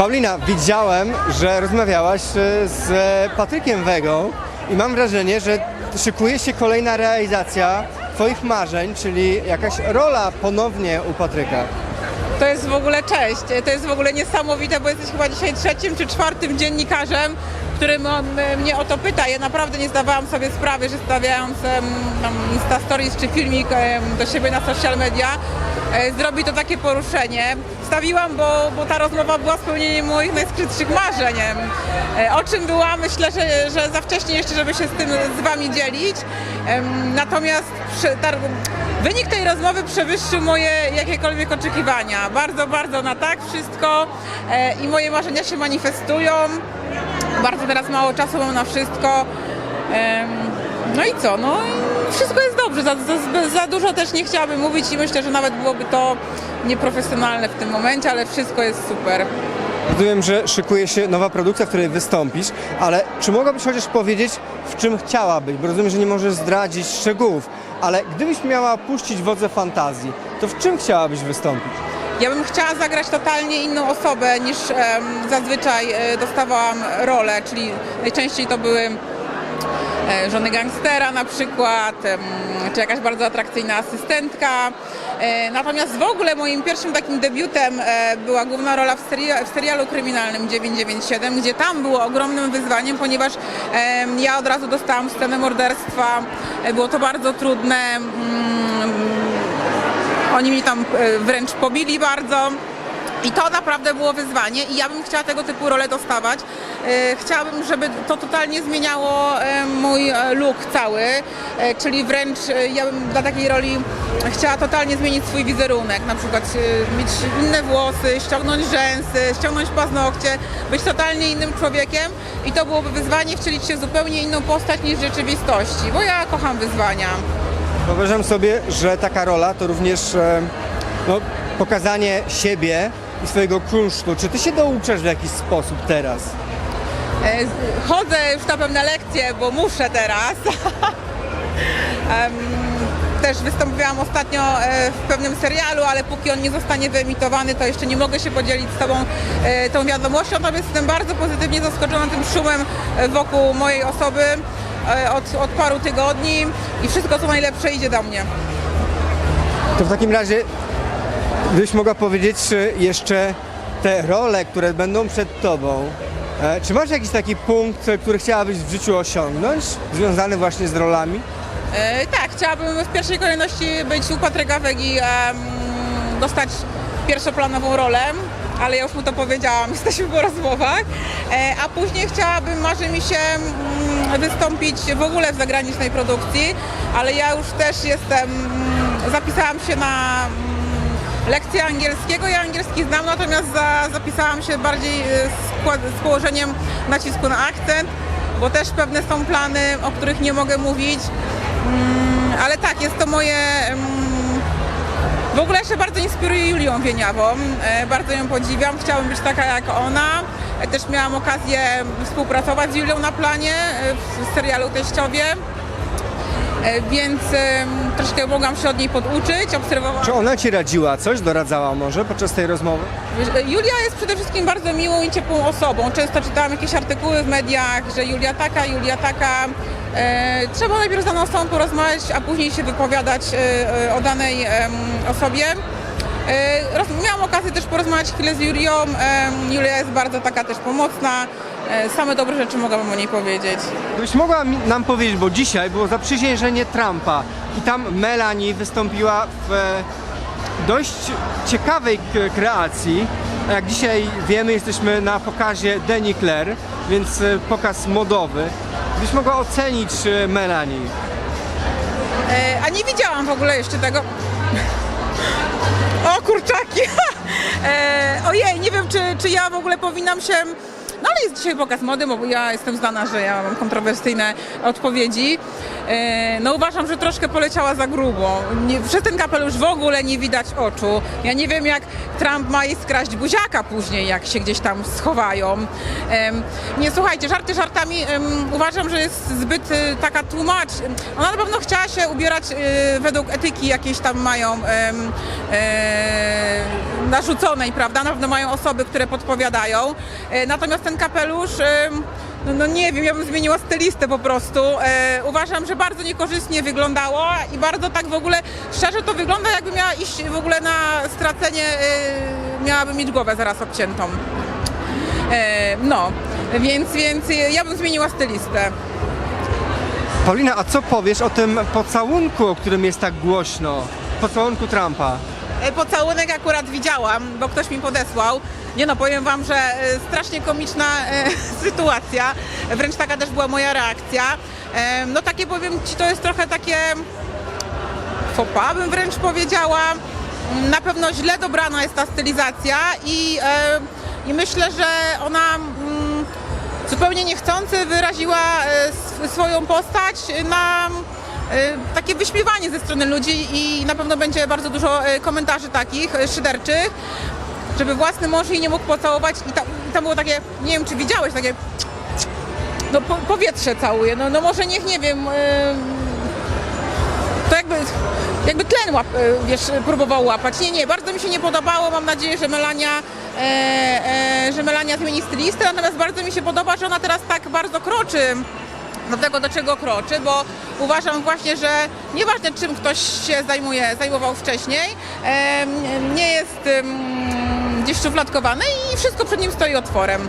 Paulina, widziałem, że rozmawiałaś e, z Patrykiem Wegą i mam wrażenie, że szykuje się kolejna realizacja Twoich marzeń, czyli jakaś rola ponownie u Patryka. To jest w ogóle cześć. To jest w ogóle niesamowite, bo jesteś chyba dzisiaj trzecim czy czwartym dziennikarzem, którym on mnie o to pyta. Ja naprawdę nie zdawałam sobie sprawy, że stawiając tam Insta Stories czy filmik do siebie na social media, e, zrobi to takie poruszenie. Wstawiłam, bo, bo ta rozmowa była spełnieniem moich najskrytszych marzeń. E, O czym była, myślę, że, że za wcześnie jeszcze, żeby się z tym z Wami dzielić. Natomiast przy, tar- wynik tej rozmowy przewyższył moje jakiekolwiek oczekiwania. Bardzo, bardzo na tak wszystko e, i moje marzenia się manifestują. Bardzo teraz mało czasu mam na wszystko. No i co? No wszystko jest dobrze. Za, za, za dużo też nie chciałabym mówić i myślę, że nawet byłoby to nieprofesjonalne w tym momencie, ale wszystko jest super. Rozumiem, że szykuje się nowa produkcja, w której wystąpisz, ale czy mogłabyś chociaż powiedzieć, w czym chciałabyś? Bo rozumiem, że nie możesz zdradzić szczegółów, ale gdybyś miała puścić wodze fantazji, to w czym chciałabyś wystąpić? Ja bym chciała zagrać totalnie inną osobę niż zazwyczaj e, dostawałam rolę, czyli najczęściej to były e, żony gangstera na przykład, czy jakaś bardzo atrakcyjna asystentka. E, Natomiast w ogóle moim pierwszym takim debiutem była główna rola w, seria, w serialu kryminalnym 997, gdzie tam było ogromnym wyzwaniem, ponieważ ja od razu dostałam scenę morderstwa. Było to bardzo trudne. Oni mnie tam e, wręcz pobili bardzo. I to naprawdę było wyzwanie i ja bym chciała tego typu role dostawać. E, Chciałabym, żeby to totalnie zmieniało e, mój look cały, czyli wręcz ja bym dla takiej roli chciała totalnie zmienić swój wizerunek, na przykład mieć inne włosy, ściągnąć rzęsy, ściągnąć paznokcie, być totalnie innym człowiekiem i to byłoby wyzwanie wcielić się w zupełnie inną postać niż w rzeczywistości, bo ja kocham wyzwania. Wyobrażam sobie, że taka rola to również e, no, pokazanie siebie i swojego kunsztu. Czy ty się douczasz w jakiś sposób teraz? E, Chodzę już na pewne lekcje, bo muszę teraz. Też wystąpiłam ostatnio e, w pewnym serialu, ale póki on nie zostanie wyemitowany, to jeszcze nie mogę się podzielić z Tobą tą wiadomością. Natomiast jestem bardzo pozytywnie zaskoczona tym szumem wokół mojej osoby od, od paru tygodni i wszystko co najlepsze idzie do mnie. To w takim razie, gdybyś mogła powiedzieć czy jeszcze te role, które będą przed tobą, e, czy masz jakiś taki punkt, e, który chciałabyś w życiu osiągnąć, związany właśnie z rolami? E, tak, chciałabym w pierwszej kolejności być u Patryka Wegi, em, dostać pierwszoplanową rolę, ale ja już mu to powiedziałam, jesteśmy po rozmowach. E, a później chciałabym, marzy mi się mm, wystąpić w ogóle w zagranicznej produkcji, ale ja już też jestem, mm, zapisałam się na mm, lekcję angielskiego. Ja angielski znam, natomiast za, zapisałam się bardziej e, z, kład- z położeniem nacisku na akcent, bo też pewne są plany, o których nie mogę mówić. Ale tak, jest to moje. W ogóle się bardzo inspiruję Julią Wieniawą. E, Bardzo ją podziwiam. Chciałabym być taka jak ona. E, Też miałam okazję współpracować z Julią na planie e, w serialu Teściowie. E, Więc troszkę mogłam się od niej poduczyć, obserwowałam. Czy ona ci radziła coś, doradzała może podczas tej rozmowy? E, Julia jest przede wszystkim bardzo miłą i ciepłą osobą. Często czytałam jakieś artykuły w mediach, że Julia taka, Julia taka. E, trzeba najpierw z daną osobą porozmawiać, a później się wypowiadać o danej osobie. Miałam okazję też porozmawiać chwilę z Julią. Julia jest bardzo taka też pomocna. E, same dobre rzeczy mogłabym o niej powiedzieć. Gdybyś mogła mi- nam powiedzieć, bo dzisiaj było zaprzysiężenie Trumpa i tam Melanie wystąpiła w e, dość ciekawej k- kreacji. A Jak dzisiaj wiemy, jesteśmy na pokazie Denny Claire, więc e, pokaz modowy. Gdybyś mogła ocenić e, Melanie. E, a nie widziałam w ogóle jeszcze tego. O kurczaki! e, ojej, nie wiem czy, czy ja w ogóle powinnam się. No ale jest dzisiaj pokaz mody, bo ja jestem znana, że ja mam kontrowersyjne odpowiedzi. E, no uważam, że troszkę poleciała za grubo. Nie, przez ten kapelusz w ogóle nie widać oczu. Ja nie wiem jak Trump ma jej skraść buziaka później, jak się gdzieś tam schowają. Nie słuchajcie, żarty żartami. uważam, że jest zbyt y, taka tłumacz. Ona na pewno chciała się ubierać y, według etyki jakiejś tam mają. e, narzuconej, prawda? Na pewno mają osoby, które podpowiadają. E, Natomiast ten kapelusz, no, no nie wiem, ja bym zmieniła stylistę po prostu. E, Uważam, że bardzo niekorzystnie wyglądało i bardzo tak w ogóle, szczerze to wygląda jakby miała iść w ogóle na stracenie, e, miałaby mieć głowę zaraz obciętą. E, No, więc, więc ja bym zmieniła stylistę. Paulina, a co powiesz o tym pocałunku, o którym jest tak głośno? Pocałunku Trumpa. E, Pocałunek akurat widziałam, bo ktoś mi podesłał. Nie no, powiem wam, że e, strasznie komiczna e, sytuacja. Wręcz taka też była moja reakcja. E, no takie powiem ci, to jest trochę takie pas, bym wręcz powiedziała. Mm, Na pewno źle dobrana jest ta stylizacja i, i myślę, że ona mm, zupełnie niechcący wyraziła sw- swoją postać na takie wyśmiewanie ze strony ludzi i na pewno będzie bardzo dużo komentarzy takich szyderczych, żeby własny mąż jej nie mógł pocałować i, ta, i tam było takie, nie wiem czy widziałeś, takie no po, powietrze całuje, no, no może niech, nie wiem, e, to jakby, jakby tlen łap, e, wiesz, próbował łapać. Nie, nie, bardzo mi się nie podobało. Mam nadzieję, że Melania, e, e, że Melania zmieni stylistę, natomiast bardzo mi się podoba, że ona teraz tak bardzo kroczy do tego, do czego kroczy, bo uważam właśnie, że nieważne czym ktoś się zajmuje, zajmował wcześniej, nie jest gdzieś szufladkowany i wszystko przed nim stoi otworem.